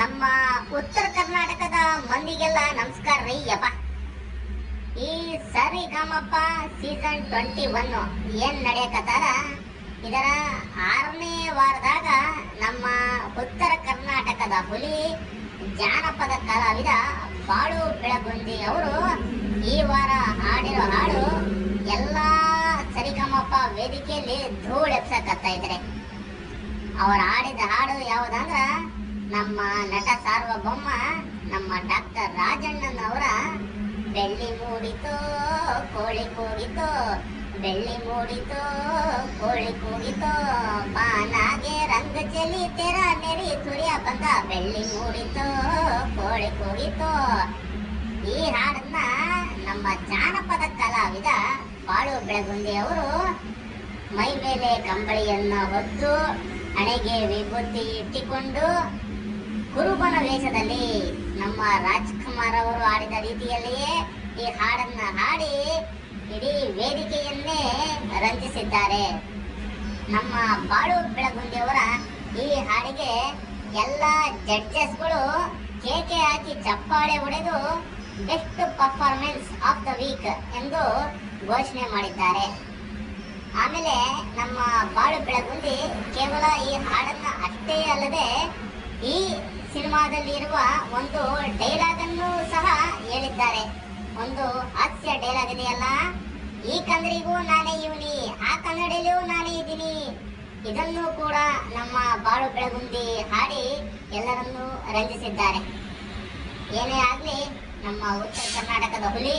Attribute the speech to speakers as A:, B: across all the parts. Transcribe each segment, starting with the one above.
A: ನಮ್ಮ ಉತ್ತರ ಕರ್ನಾಟಕದ ಮಂದಿಗೆಲ್ಲ ನಮಸ್ಕಾರ ರೀ, ಯಪ್ಪ. ಈ ಸರಿ ಗಮಪ್ಪ ಸೀಸನ್ ಟ್ವೆಂಟಿ ಒನ್ ಏನ್ ನಡೆಯಕತ್ತಾರ? ಇದರ ಆರನೇ ವಾರದಾಗ ನಮ್ಮ ಉತ್ತರ ಕರ್ನಾಟಕದ ಹುಲಿ ಜಾನಪದ ಕಲಾವಿದ ಬಾಳು ಬೆಳಗುಂದಿ ಅವರು ಈ ವಾರ ಹಾಡಿರೋ ಹಾಡು ಎಲ್ಲ ಸರಿಗಮಪ್ಪ ವೇದಿಕೆಯಲ್ಲಿ ಧೂಳು ಎಪ್ಸಕತ್ತಾ ಇದ್ದಾರೆ. ಅವ್ರು ಹಾಡಿದ ನಮ್ಮ ನಟ ಸಾರ್ವಭೌಮ, ನಮ್ಮ ಡಾಕ್ಟರ್ ರಾಜಣ್ಣನವರ, ಬೆಳ್ಳಿ ಮೂಡಿತು, ಕೋಳಿ ಕೂಗಿತು ಬೆಳ್ಳಿ ಮೂಡಿತು, ಕೋಳಿ ಕೂಗಿತು ಬಾನಾಗೆ ರಂಗ ಚೆಲಿ ತೆರ ನೆರಿ ಸೂರ್ಯ ಬಂದ ಬೆಳ್ಳಿ ಮೂಡಿತು, ಕೋಳಿ ಕೂಗಿತು ಈ ಹಾಡನ್ನ ನಮ್ಮ ಜಾನಪದ ಕಲಾವಿದ ಬಾಳು ಬೆಳಗುಂದಿ ಅವರು ಮೈ ಮೇಲೆ ಕಂಬಳಿಯನ್ನ ಹೊತ್ತು, ಹಣೆಗೆ ವಿಭೂತಿ ಇಟ್ಟಿಕೊಂಡು ಕುರುಬನ ವೇಷದಲ್ಲಿ ನಮ್ಮ ರಾಜ್ಕುಮಾರ್ ಅವರು ಆಡಿದ ರೀತಿಯಲ್ಲಿಯೇ ಈ ಹಾಡನ್ನ ಹಾಡಿ ಇಡೀ ವೇದಿಕೆಯನ್ನೇ ರಂಜಿಸಿದ್ದಾರೆ. ನಮ್ಮ ಬಾಳು ಬೆಳಗುಂದಿಯವರ ಈ ಹಾಡಿಗೆ ಎಲ್ಲ ಜಡ್ಜಸ್ಗಳು ಕೇಕೆ ಹಾಕಿ ಚಪ್ಪಾಳೆ ಹೊಡೆದು best performance of the week ಎಂದು ಘೋಷಣೆ ಮಾಡಿದ್ದಾರೆ. ಆಮೇಲೆ ನಮ್ಮ ಬಾಳು ಬೆಳಗುಂದಿ ಕೇವಲ ಈ ಹಾಡನ್ನ ಅಷ್ಟೇ ಸಿನಿಮಾದಲ್ಲಿ ಇರುವ ಒಂದು ಡೈಲಾಗ್ ಅನ್ನು ಸಹ ಹೇಳಿದ್ದಾರೆ. ಒಂದು ಹಾಸ್ಯ ಡೈಲಾಗ್ ಇದೆಯಲ್ಲ? ಈ ಕನ್ನಡಿಗೂ ನಾನೇ ಇವನಿ, ಆ ಕನ್ನಡಿಯಲ್ಲಿಯೂ ನಾನೇ ಇದ್ದೀನಿ. ಇದನ್ನು ಕೂಡ ನಮ್ಮ ಬಾಳು ಬೆಳಗುಂದಿ ಹಾಡಿ ಎಲ್ಲರನ್ನೂ ರಂಜಿಸಿದ್ದಾರೆ. ಏನೇ ಆಗಲಿ, ನಮ್ಮ ಉತ್ತರ ಕರ್ನಾಟಕದ ಹುಲಿ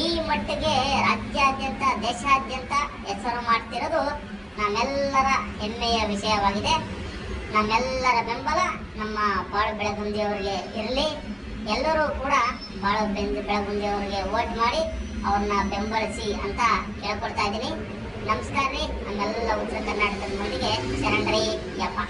A: ಈ ಮಟ್ಟಿಗೆ ರಾಜ್ಯಾದ್ಯಂತ, ದೇಶಾದ್ಯಂತ ಹೆಸರು ಮಾಡ್ತಿರೋದು ನಮ್ಮೆಲ್ಲರ ಹೆಮ್ಮೆಯ ವಿಷಯವಾಗಿದೆ. ನಮ್ಮೆಲ್ಲರ ಬೆಂಬಲ ನಮ್ಮ ಬಾಳು ಬೆಳಗುಂದಿ ಅವರಿಗೆ ಇರಲಿ. ಎಲ್ಲರೂ ಕೂಡ ಬಾಳು ಬೆಳಗುಂದಿ ಅವರಿಗೆ ವೋಟ್ ಮಾಡಿ ಅವ್ರನ್ನ ಬೆಂಬಲಿಸಿ ಅಂತ ಕೇಳ್ಕೊಡ್ತಾ ಇದ್ದೀನಿ. ನಮಸ್ಕಾರ ರೀ. ನಮ್ಮೆಲ್ಲ ಉತ್ತರ ಕರ್ನಾಟಕದ ಮಂದಿಗೆ ಶರಣರಿ ಯಪ್ಪ.